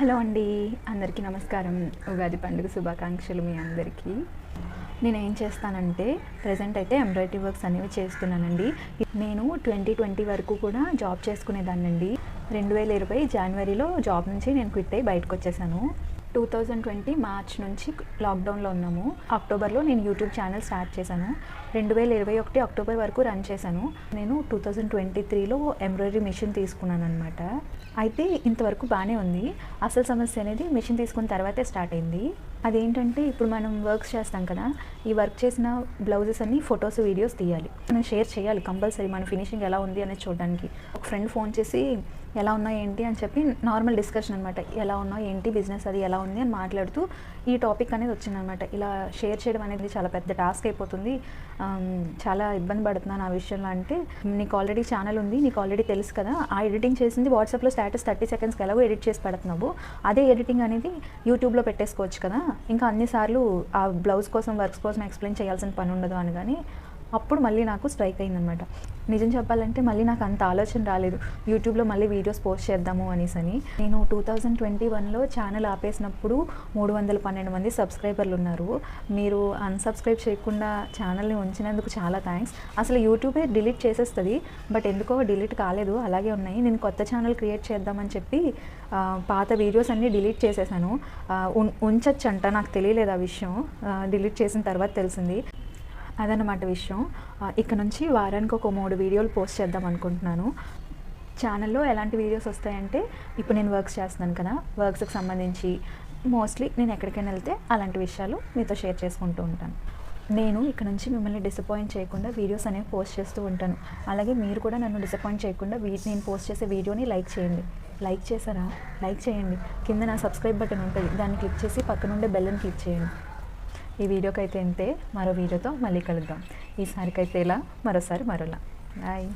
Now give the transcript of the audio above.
Hello అండి అందరికీ నమస్కారం. ఉగాది పండుగ శుభాకాంక్షలు మీ అందరికీ. నేను ఏం చేస్తానంటే ప్రజెంట్ అయితే ఎంబ్రాయిడరీ వర్క్స్ అనేవి చేస్తున్నానండి. నేను ట్వంటీ ట్వంటీ వరకు కూడా జాబ్ చేసుకునేదాన్నండి. రెండు వేల ఇరవై జనవరిలో జాబ్ నుంచి నేను క్విట్ అయ్యి బయటకు వచ్చేసాను టూ థౌజండ్ ట్వంటీ మార్చ్ నుంచి లాక్డౌన్లో ఉన్నాము. అక్టోబర్లో నేను యూట్యూబ్ ఛానల్ స్టార్ట్ చేశాను. రెండు వేల ఇరవై ఒకటి అక్టోబర్ వరకు రన్ చేశాను. నేను టూ థౌజండ్ ట్వంటీ త్రీలో ఎంబ్రాయిడరీ మిషన్ తీసుకున్నాను అనమాట అయితే ఇంతవరకు బాగానే ఉంది. అసలు సమస్య అనేది మిషన్ తీసుకున్న తర్వాతే స్టార్ట్ అయింది. అదేంటంటే ఇప్పుడు మనం వర్క్స్ చేస్తాం కదా ఈ వర్క్ చేసిన బ్లౌజెస్ అన్ని ఫొటోస్ వీడియోస్ తీయాలి. మనం షేర్ చేయాలి కంపల్సరీ మన ఫినిషింగ్ ఎలా ఉంది అనేది చూడడానికి. ఒక ఫ్రెండ్ ఫోన్ చేసి ఎలా ఉన్నా ఏంటి? అని చెప్పి నార్మల్ డిస్కషన్ అనమాట ఎలా ఉన్నా ఏంటి? బిజినెస్ అది ఎలా ఉంది? అని మాట్లాడుతూ ఈ టాపిక్ అనేది వచ్చిందనమాట ఇలా షేర్ చేయడం అనేది చాలా పెద్ద టాస్క్ అయిపోతుంది. చాలా ఇబ్బంది పడుతున్నాను ఆ విషయంలో అంటే నీకు ఆల్రెడీ ఛానల్ ఉంది నీకు ఆల్రెడీ తెలుసు కదా ఆ ఎడిటింగ్ చేసింది వాట్సాప్లో స్టేటస్ థర్టీ సెకండ్స్కి ఎలాగో ఎడిట్ చేసి పెడుతున్నావు. అదే ఎడిటింగ్ అనేది యూట్యూబ్లో పెట్టేసుకోవచ్చు కదా. ఇంకా అన్నిసార్లు ఆ బ్లౌజ్ కోసం వర్క్స్ కోసం ఎక్స్ప్లెయిన్ చేయాల్సిన పని ఉండదు అని కానీ అప్పుడు మళ్ళీ నాకు స్ట్రైక్ అయిందనమాట నిజం చెప్పాలంటే మళ్ళీ నాకు అంత ఆలోచన రాలేదు. యూట్యూబ్లో మళ్ళీ వీడియోస్ పోస్ట్ చేద్దాము అనేసి అని. నేను టూ థౌజండ్ ట్వంటీ వన్లో ఛానల్ ఆపేసినప్పుడు మూడు వందల పన్నెండు మంది సబ్స్క్రైబర్లు ఉన్నారు. మీరు అన్సబ్స్క్రైబ్ చేయకుండా ఛానల్ని ఉంచినందుకు చాలా థ్యాంక్స్ అసలు యూట్యూబే డిలీట్ చేసేస్తుంది బట్ ఎందుకో డిలీట్ కాలేదు అలాగే ఉన్నాయి. నేను కొత్త ఛానల్ క్రియేట్ చేద్దామని చెప్పి పాత వీడియోస్ అన్నీ డిలీట్ చేసేసాను. ఉంచచ్చంట నాకు తెలియలేదు ఆ విషయం. డిలీట్ చేసిన తర్వాత తెలిసింది. అదనమాట విషయం. ఇక నుంచి వారానికి ఒక మూడు వీడియోలు పోస్ట్ చేద్దాం అనుకుంటున్నాను. ఛానల్లో ఎలాంటి వీడియోస్ వస్తాయంటే ఇప్పుడు నేను వర్క్స్ చేస్తున్నాను కదా వర్క్స్కి సంబంధించి మోస్ట్లీ నేను ఎక్కడికైనా వెళ్తే అలాంటి విషయాలు మీతో షేర్ చేసుకుంటూ ఉంటాను. నేను ఇక్కడ నుంచి మిమ్మల్ని డిసప్పాయింట్ చేయకుండా వీడియోస్ అనేవి పోస్ట్ చేస్తూ ఉంటాను. అలాగే మీరు కూడా నన్ను డిసప్పాయింట్ చేయకుండా వీ నేను పోస్ట్ చేసే వీడియోని లైక్ చేయండి. లైక్ చేశారా? లైక్ చేయండి. కింద నా సబ్స్క్రైబ్ బటన్ ఉంటుంది. దాన్ని క్లిక్ చేసి పక్కనుండే బెల్లని క్లిక్ చేయండి. ఈ వీడియోకైతే అయితే మరో వీడియోతో మళ్ళీ కలుద్దాం. ఈసారికైతే ఇలా మరోసారి మరోలా. బాయ్